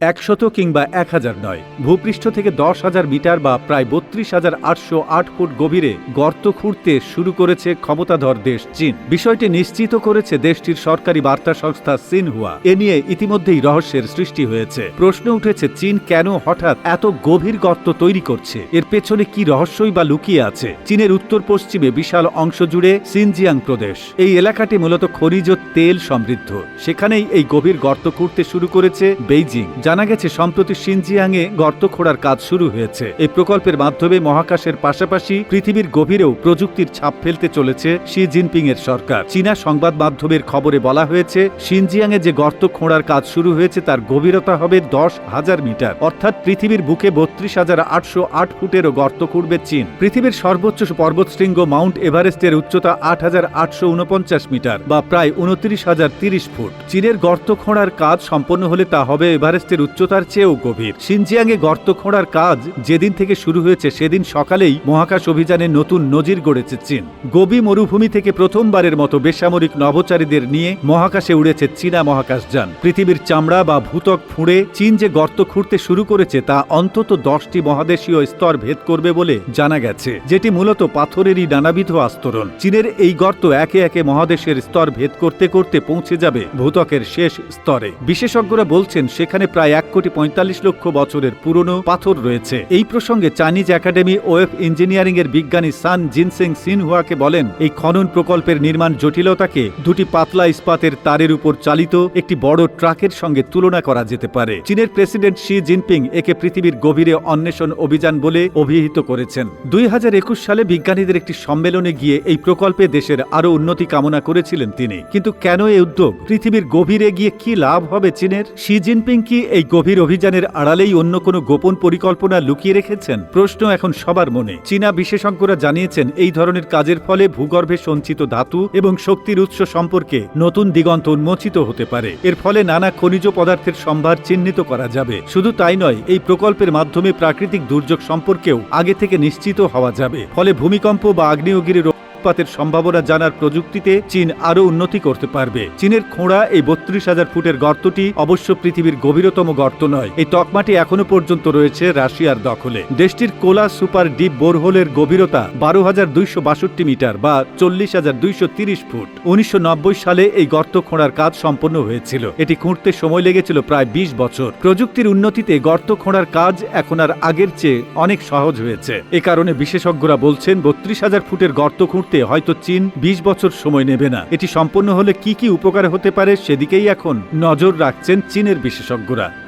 একশত কিংবা এক হাজার নয়। ভূপৃষ্ঠ থেকে দশ হাজার মিটার বা প্রায় বত্রিশ হাজার আটশো আট ফুট গভীরে গর্ত খুঁড়তে শুরু করেছে ক্ষমতাধর দেশ চীন। বিষয়টি নিশ্চিত করেছে দেশটির সরকারি বার্তা সংস্থা সিনহুয়া। এ নিয়ে ইতিমধ্যেই রহস্যের সৃষ্টি হয়েছে। প্রশ্ন উঠেছে, চীন কেন হঠাৎ এত গভীর গর্ত তৈরি করছে? এর পেছনে কি রহস্যই বা লুকিয়ে আছে? চীনের উত্তর পশ্চিমে বিশাল অংশ জুড়ে সিনজিয়াং প্রদেশ। এই এলাকাটি মূলত খনিজ তেল সমৃদ্ধ। সেখানেই এই গভীর গর্ত খুঁড়তে শুরু করেছে বেইজিং। জানা গেছে, সম্প্রতি সিনজিয়াংয়ে গর্ত খোঁড়ার কাজ শুরু হয়েছে। এই প্রকল্পের মাধ্যমে মহাকাশের পাশাপাশি পৃথিবীর গভীরেও প্রযুক্তির ছাপ ফেলতে চলেছে শি জিনপিং এর সরকার। চীনা সংবাদ মাধ্যমের খবরে বলা হয়েছে সিনজিয়াংয়ে যে গর্ত খোঁড়ার কাজ শুরু হয়েছে তার গভীরতা হবে দশ হাজার মিটার। অর্থাৎ পৃথিবীর বুকে বত্রিশ হাজার আটশো আট ফুটেরও গর্ত খুঁড়বে চীন। পৃথিবীর সর্বোচ্চ পর্বতশৃঙ্গ মাউন্ট এভারেস্টের উচ্চতা আট হাজার আটশো উনপঞ্চাশ মিটার বা প্রায় উনত্রিশ হাজার তিরিশ ফুট। চীনের গর্ত খোঁড়ার কাজ সম্পন্ন হলে তা হবে এভারেস্টের উচ্চতার চেয়েও গভীর। সিনজিয়াংয়ে গর্ত খোঁড়ার কাজ যেদিন থেকে শুরু হয়েছে, সেদিন সকালেই মহাকাশ অভিযানে নতুন নজির গড়েছে চীন। গোবি মরুভূমি থেকে প্রথমবারের মতো বেসামরিক নভোচারীদের নিয়ে মহাকাশে উড়েছে চীনা মহাকাশযান। পৃথিবীর চামড়া বা ভূতক ফুঁড়ে চীন যে গর্ত খুঁড়তে শুরু করেছে, তা অন্তত দশটি মহাদেশীয় স্তর ভেদ করবে বলে জানা গেছে, যেটি মূলত পাথরেরই নানাবিধ আস্তরণ। চীনের এই গর্ত একে একে মহাদেশের স্তর ভেদ করতে করতে পৌঁছে যাবে ভূতকের শেষ স্তরে। বিশেষজ্ঞরা বলছেন, সেখানে প্রায় এক কোটি পঁয়তাল্লিশ লক্ষ বছরের পুরনো পাথর রয়েছে। এই প্রসঙ্গে চাইনিজ একাডেমি ওয়েব ইঞ্জিনিয়ারিং এর বিজ্ঞানী সান জিনসেং সিনহুয়াকে বলেন, এই খনন প্রকল্পের নির্মাণ জটিলতাকে দুটি পাতলা ইস্পাতের তারের উপর চালিত একটি বড় ট্রাকের সঙ্গে তুলনা করা যেতে পারে। চীনের প্রেসিডেন্ট শি জিনপিং একে পৃথিবীর গভীরে অন্বেষণ অভিযান বলে অভিহিত করেছেন। দুই হাজার একুশ সালে বিজ্ঞানীদের একটি সম্মেলনে গিয়ে এই প্রকল্পে দেশের আরও উন্নতি কামনা করেছিলেন তিনি। কিন্তু কেন এই উদ্যোগ? পৃথিবীর গভীরে গিয়ে কি লাভ হবে চীনের? শি জিনপিং কি এই গভীর অভিযানের আড়ালেই অন্য কোনো গোপন পরিকল্পনা লুকিয়ে রেখেছেন? প্রশ্ন এখন সবার মনে। চীনা বিশেষজ্ঞরা জানিয়েছেন, এই ধরনের কাজের ফলে ভূগর্ভে সঞ্চিত ধাতু এবং শক্তির উৎস সম্পর্কে নতুন দিগন্ত উন্মোচিত হতে পারে। এর ফলে নানা খনিজ পদার্থের সম্ভার চিহ্নিত করা যাবে। শুধু তাই নয়, এই প্রকল্পের মাধ্যমে প্রাকৃতিক দুর্যোগ সম্পর্কেও আগে থেকে নিশ্চিত হওয়া যাবে। ফলে ভূমিকম্প বা আগ্নেয়গিরির উৎপাতের সম্ভাবনা জানার প্রযুক্তিতে চীন আরও উন্নতি করতে পারবে। চীনের খোঁড়া এই বত্রিশ হাজার ফুটের গর্তটি অবশ্য পৃথিবীর গভীরতম গর্ত নয়। এই তকমাটি এখনও পর্যন্ত রয়েছে রাশিয়ার দখলে। দেশটির কোলা সুপার ডিপ বোরহোলের গভীরতা বারো হাজার দুইশো বাষট্টি মিটার বা চল্লিশ হাজার দুইশো তিরিশ ফুট। উনিশশো নব্বই সালে এই গর্ত খোঁড়ার কাজ সম্পন্ন হয়েছিল। এটি খুঁড়তে সময় লেগেছিল প্রায় বিশ বছর। প্রযুক্তির উন্নতিতে গর্ত খোঁড়ার কাজ এখন আর আগের চেয়ে অনেক সহজ হয়েছে। এ কারণে বিশেষজ্ঞরা বলছেন, বত্রিশ হাজার ফুটের গর্ত খুঁড়তে হয়তো চীন বিশ বছর সময় নেবে না। এটি সম্পন্ন হলে কি কি উপকার হতে পারে সেদিকেই এখন নজর রাখছেন চীনের বিশেষজ্ঞরা।